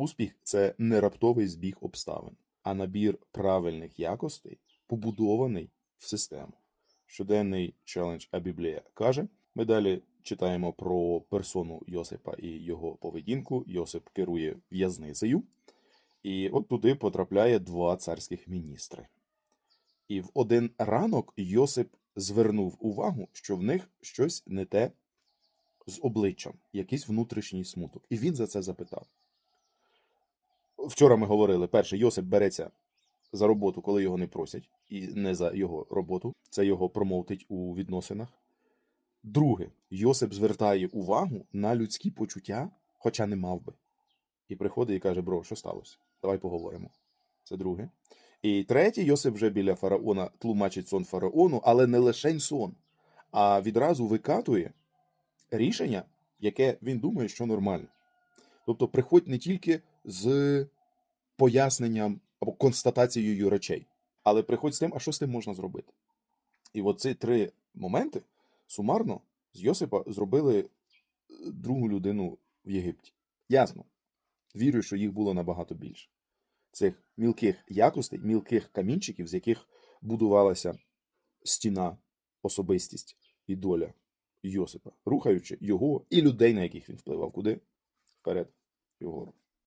Успіх це не раптовий збіг обставин, а набір правильних якостей, побудований в систему. Щоденний челендж А Біблія каже. Ми далі читаємо про персону Йосипа і його поведінку. Йосип керує в'язницею, і от туди потрапляє два царських міністри. І в один ранок Йосип звернув увагу, що в них щось не те з обличчям, якийсь внутрішній смуток. І він за це запитав. Вчора ми говорили: перше, Йосип береться за роботу, коли його не просять, і не за його роботу. Це його промовтить у відносинах. Друге, Йосип звертає увагу на людські почуття, хоча не мав би. І приходить і каже: Бро, що сталося? Давай поговоримо. Це друге. І третє, Йосип вже біля фараона тлумачить сон фараону, але не лишень сон, а відразу викатує рішення, яке він думає, що нормальне. Тобто приходь не тільки з поясненням або констатацією речей, але приходь з тим, а що з тим можна зробити. І от ці три моменти сумарно з Йосипа зробили е, другу людину в Єгипті. Ясно. Вірю, що їх було набагато більше. Цих мілких якостей, мілких камінчиків, з яких будувалася стіна, особистість і доля Йосипа, рухаючи його і людей, на яких він впливав. Куди? Вперед, його.